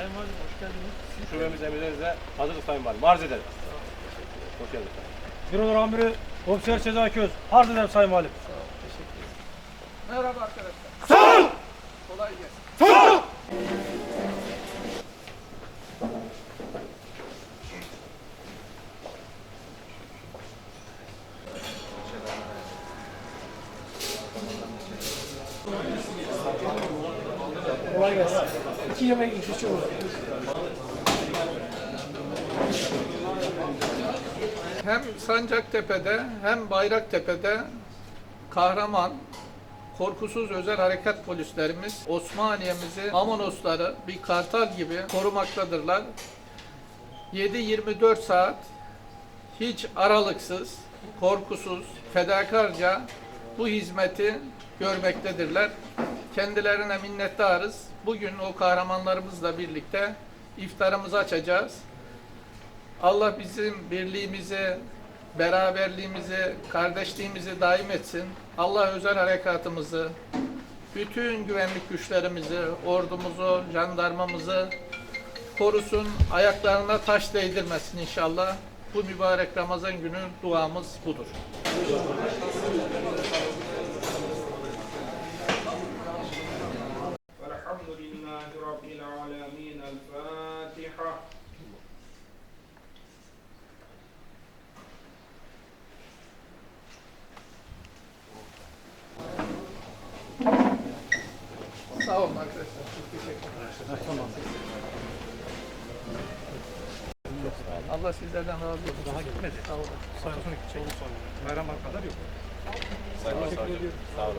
Valim hoş geldiniz. Şubemiz emirlerinizle hazırız Sayın Valim. Arz ederiz. Hoş geldiniz. Bürolar Amiri Komiser Sezai Köz. Arz ederim Sayın Valim. Sağ ol, teşekkür ederim. Merhaba arkadaşlar. Sağ ol. Kolay gelsin. Kolay gelsin. İki yemek iki şey. Hem Sancaktepe'de hem Bayraktepe'de kahraman, korkusuz özel harekat polislerimiz Osmaniye'mizi Amonosları bir kartal gibi korumaktadırlar. 7-24 saat hiç aralıksız, korkusuz, fedakarca bu hizmeti görmektedirler. Kendilerine minnettarız. Bugün o kahramanlarımızla birlikte iftarımızı açacağız. Allah bizim birliğimizi, beraberliğimizi, kardeşliğimizi daim etsin. Allah özel harekatımızı, bütün güvenlik güçlerimizi, ordumuzu, jandarmamızı korusun, ayaklarına taş değdirmesin inşallah. Bu mübarek Ramazan günü duamız budur. رب العالمين الفاتحة Sağ olun arkadaşlar. Çok teşekkür ederim. Allah sizlerden razı olsun. Daha gitmedi. Sağ olun. Sayın Son iki çekim sonra. Bayram kadar yok. Sağ olun. Sağ olun.